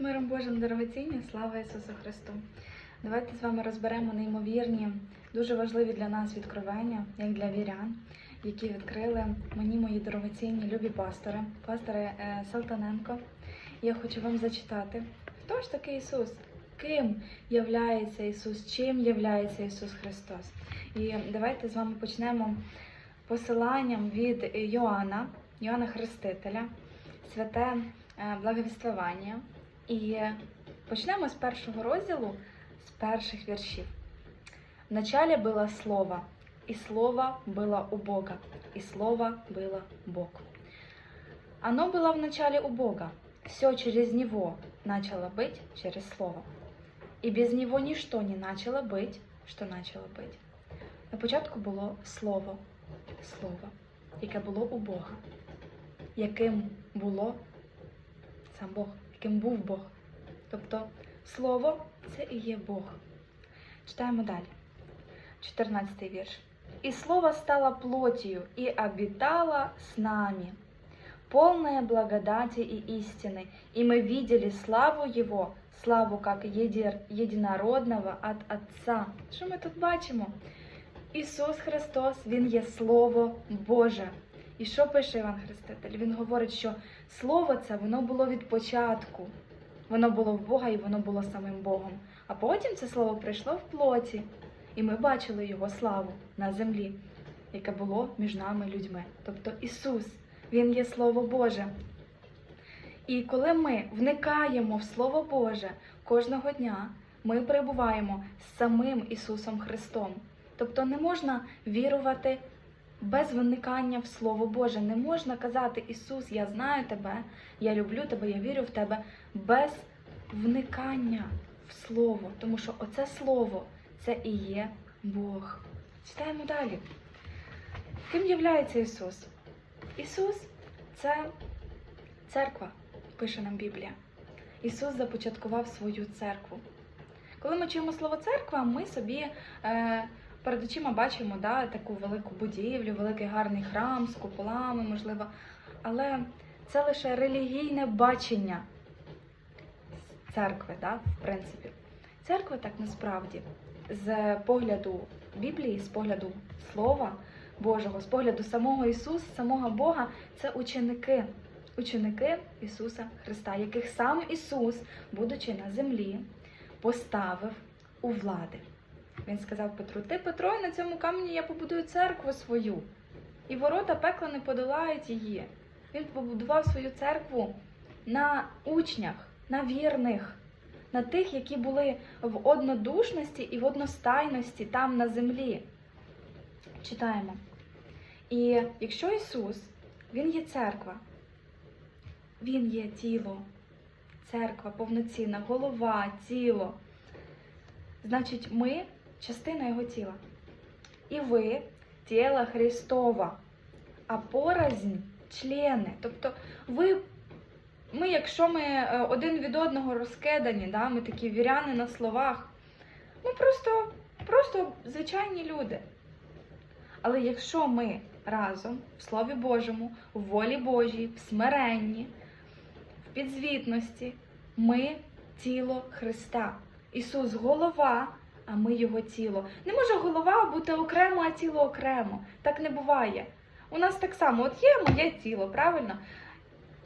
Миром Божим дорогоцінні, слава Ісусу Христу! Давайте з вами розберемо неймовірні, дуже важливі для нас відкровення, як для вірян, які відкрили мені мої дорогоцінні любі пастори, пастори е, Салтаненко. Я хочу вам зачитати, хто ж такий Ісус? Ким являється Ісус? Чим являється Ісус Христос? І давайте з вами почнемо посиланням від Йоанна, Йоанна Хрестителя, святе е, благовіствування. І почнемо з першого розділу, з перших віршів. Вначале было Слово, и Слово было у Бога, и Слово было Бог. Оно было вначале у Бога, все через Него начало быть через Слово. І без Него нічто не начало быть, що начало быть. На початку було Слово, Слово, яке було у Бога, яким було сам Бог, яким був Бог. Тобто Слово це і є Бог. Читаємо далі. 14 вірш. «И Слово стало плотью и обитало с нами, полное благодати и истины, и мы видели славу Его, славу как еди- єдинородного от Отца». Що ми тут бачимо? Ісус Христос, Він є Слово Боже. І що пише Іван Хреститель? Він говорить, що Слово це воно було від початку. Воно було в Бога і воно було самим Богом. А потім це слово прийшло в плоті, і ми бачили його славу на землі, яке було між нами людьми. Тобто Ісус, Він є Слово Боже. І коли ми вникаємо в Слово Боже кожного дня, ми перебуваємо з самим Ісусом Христом. Тобто не можна вірувати без вникання в Слово Боже. Не можна казати Ісус, я знаю тебе, я люблю тебе, я вірю в тебе, без вникання в Слово. Тому що оце Слово це і є Бог. Читаємо далі. Ким являється Ісус? Ісус це церква, пише нам Біблія. Ісус започаткував свою церкву. Коли ми чуємо слово церква, ми собі е, перед очима бачимо да, таку велику будівлю, великий гарний храм з куполами, можливо. Але це лише релігійне бачення церкви, да, в принципі. Церква так насправді з погляду Біблії, з погляду Слова Божого, з погляду самого Ісуса, самого Бога, це ученики, ученики Ісуса Христа, яких сам Ісус, будучи на землі, поставив у влади. Він сказав Петру: Ти, Петро, на цьому камені я побудую церкву свою, і ворота пекла не подолають її. Він побудував свою церкву на учнях, на вірних, на тих, які були в однодушності і в одностайності там на землі. Читаємо. І якщо Ісус, Він є церква, Він є тіло, церква повноцінна, голова, тіло. Значить, ми частина Його тіла. І ви тіло Христова, а порознь члени. Тобто ви ми, якщо ми е, один від одного розкидані, да, ми такі віряни на словах, ми просто, просто звичайні люди. Але якщо ми разом в Слові Божому, в волі Божій, в смиренні, в підзвітності, ми тіло Христа. Ісус голова, а ми Його тіло. Не може голова бути окремо, а тіло окремо. Так не буває. У нас так само, от є моє тіло, правильно?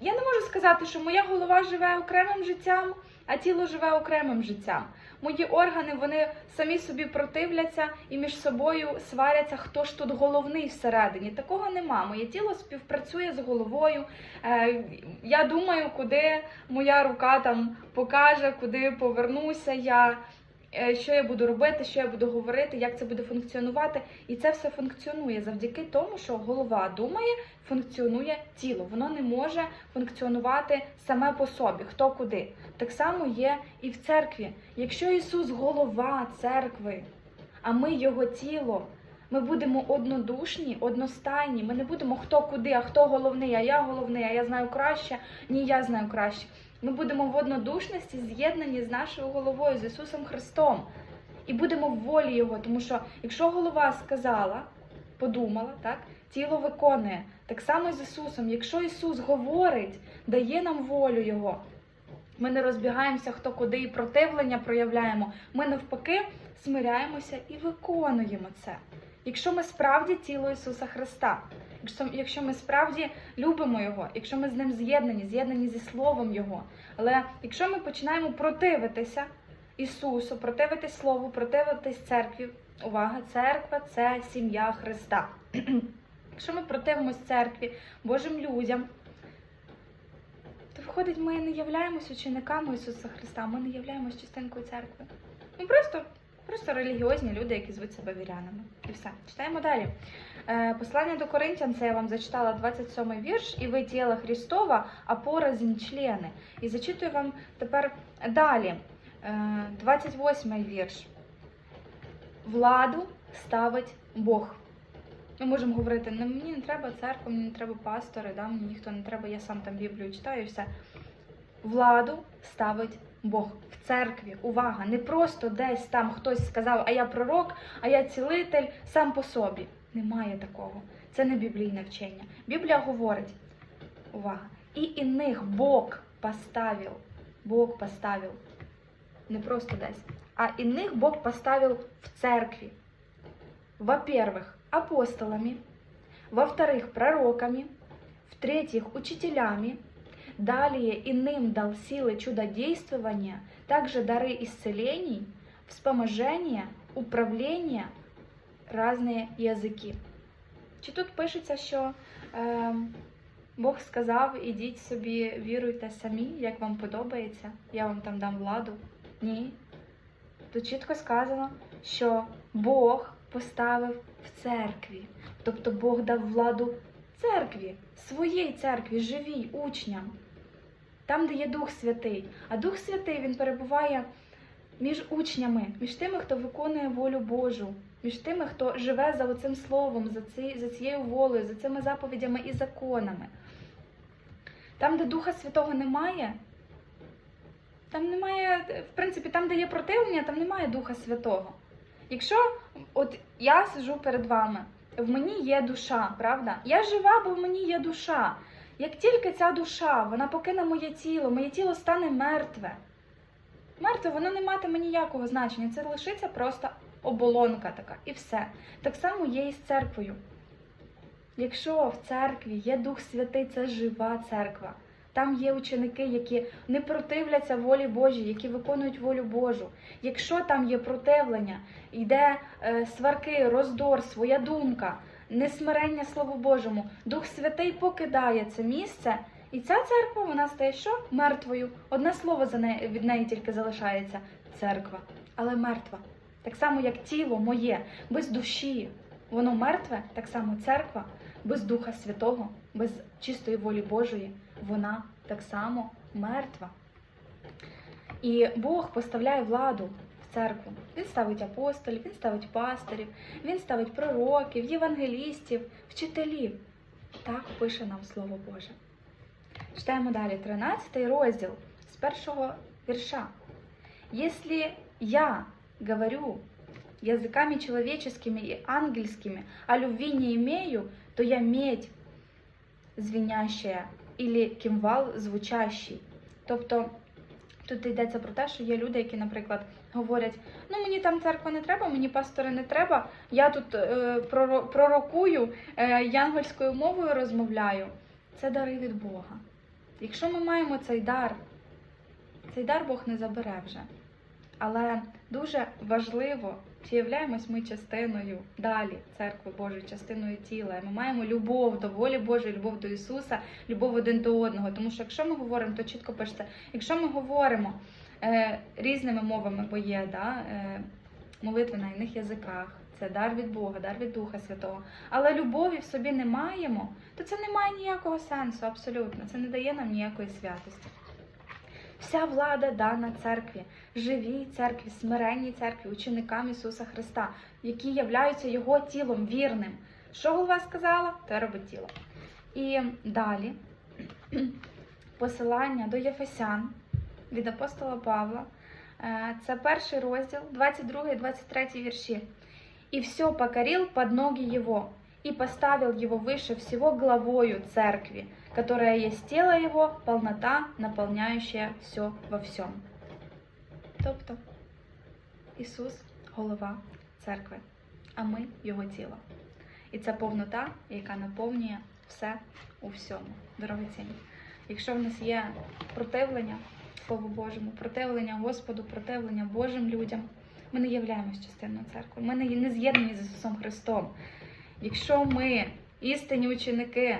Я не можу сказати, що моя голова живе окремим життям, а тіло живе окремим життям. Мої органи вони самі собі противляться і між собою сваряться, хто ж тут головний всередині. Такого нема. Моє тіло співпрацює з головою. Е, я думаю, куди моя рука там покаже, куди повернуся я. Е, Що я буду робити, що я буду говорити, як це буде функціонувати, і це все функціонує завдяки тому, що голова думає, функціонує тіло. Воно не може функціонувати саме по собі, хто куди. Так само є і в церкві. Якщо Ісус голова церкви, а ми Його тіло, ми будемо однодушні, одностайні. Ми не будемо хто куди, а хто головний, а я головний, а я знаю краще, ні, я знаю краще. Ми будемо в однодушності з'єднані з нашою головою, з Ісусом Христом. І будемо в волі Його, тому що якщо голова сказала, подумала, так, тіло виконує. Так само з Ісусом. Якщо Ісус говорить, дає нам волю Його, Ми не розбігаємося хто куди і противлення проявляємо. Ми навпаки смиряємося і виконуємо це. Якщо ми справді тіло Ісуса Христа, якщо, ми справді любимо Його, якщо ми з ним з'єднані, з'єднані зі Словом Його. Але якщо ми починаємо противитися Ісусу, противитись Слову, противитись церкві, увага, церква це сім'я Христа. Якщо ми противимось церкві, Божим людям, то виходить, ми не являємось учениками Ісуса Христа, ми не являємось частинкою церкви. Ми просто, просто релігіозні люди, які звуть себе вірянами. І все. Читаємо далі. Е, Послання до Коринтян, це я вам зачитала 27 вірш, і ви тіло Христова, а порознь члени. І зачитую вам тепер далі. Е, 28 вірш. Владу ставить Бог. Ми можемо говорити, «Ну, мені не треба церква, мені не треба пастори, да, мені ніхто не треба, я сам там Біблію читаю все. Владу ставить Бог в церкві. Увага! Не просто десь там хтось сказав, а я пророк, а я цілитель сам по собі. Немає такого. Це не біблійне вчення. Біблія говорить, увага, і іних Бог поставив. Бог поставив. Не просто десь. А иных Бог поставил в церкви. Во-первых, апостолами, во-вторых, пророками, в-третьих, учителями, далее иным дал силы чудодействования, также дары исцелений, вспоможения, управления, разные язики. Чи тут пишеться, що е, Бог сказав, ідіть собі, віруйте самі, як вам подобається, я вам там дам владу? Ні. Тут чітко сказано, що Бог поставив в церкві. Тобто Бог дав владу церкві, своїй церкві, живій учням, там, де є Дух Святий. А Дух Святий він перебуває між учнями, між тими, хто виконує волю Божу, між тими, хто живе за оцим словом, за, ці, за цією волею, за цими заповідями і законами. Там, де Духа Святого немає, там немає, в принципі, там, де є противлення, там немає Духа Святого. Якщо от я сижу перед вами, в мені є душа, правда? Я жива, бо в мені є душа. Як тільки ця душа, вона покине моє тіло, моє тіло стане мертве. Мертве, воно не матиме ніякого значення. Це лишиться просто оболонка така і все. Так само є і з церквою. Якщо в церкві є Дух Святий, це жива церква. Там є ученики, які не противляться волі Божій, які виконують волю Божу. Якщо там є противлення, йде е, сварки, роздор, своя думка, несмирення Слову Божому, Дух Святий покидає це місце, і ця церква вона стає що? Мертвою. Одне слово за неї, від неї тільки залишається церква, але мертва. Так само, як тіло моє, без душі, воно мертве, так само церква без Духа Святого, без чистої волі Божої, вона так само мертва. І Бог поставляє владу в церкву. Він ставить апостолів, він ставить пастирів, він ставить пророків, євангелістів, вчителів. Так пише нам Слово Боже. Читаємо далі 13 розділ з першого вірша. Если я говорю языками человеческими и ангельскими, а любви не имею, то я медь звенящая или кимвал звучащий. Тобто тут йдеться про те, що є люди, які, наприклад, говорять: ну мені там церква не треба, мені пастори не треба, я тут е, проро- пророкую, е, янгольською мовою розмовляю. Це дари від Бога. Якщо ми маємо цей дар, цей дар Бог не забере вже. Але дуже важливо, чи являємось ми частиною далі церкви Божої, частиною тіла. Ми маємо любов до волі Божої, любов до Ісуса, любов один до одного. Тому що якщо ми говоримо, то чітко пишеться, якщо ми говоримо е, різними мовами, бо є да, е, молитви на іних язиках, це дар від Бога, дар від Духа Святого. Але любові в собі не маємо, то це не має ніякого сенсу, абсолютно. Це не дає нам ніякої святості. Вся влада дана церкві, живій церкві, смиренній церкві, ученикам Ісуса Христа, які являються Його тілом вірним. Що голова сказала, те робить тіло. І далі посилання до Єфесян від апостола Павла. Е, Це перший розділ, 22 і 23 вірші. «И все покорил под ноги его, и поставил его выше всего главою церкви, которая есть тело Его, полнота, наполняющая все во всем. Тобто Ісус голова церкви, а ми Його тіло. І це повнота, яка наповнює все у всьому. Дорогоцінні. Якщо в нас є противлення Слову Божому, противлення Господу, противлення Божим людям, ми не являємось частиною церкви. Ми не з'єднані з Ісусом Христом. Якщо ми істинні ученики,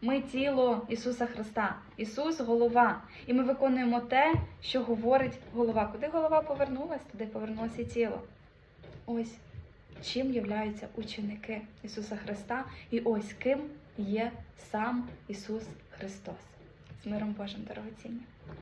ми тіло Ісуса Христа, Ісус голова, і ми виконуємо те, що говорить голова. Куди голова повернулась, туди повернулося і тіло. Ось чим являються ученики Ісуса Христа, і ось ким є сам Ісус Христос. З миром Божим дорогоцінні.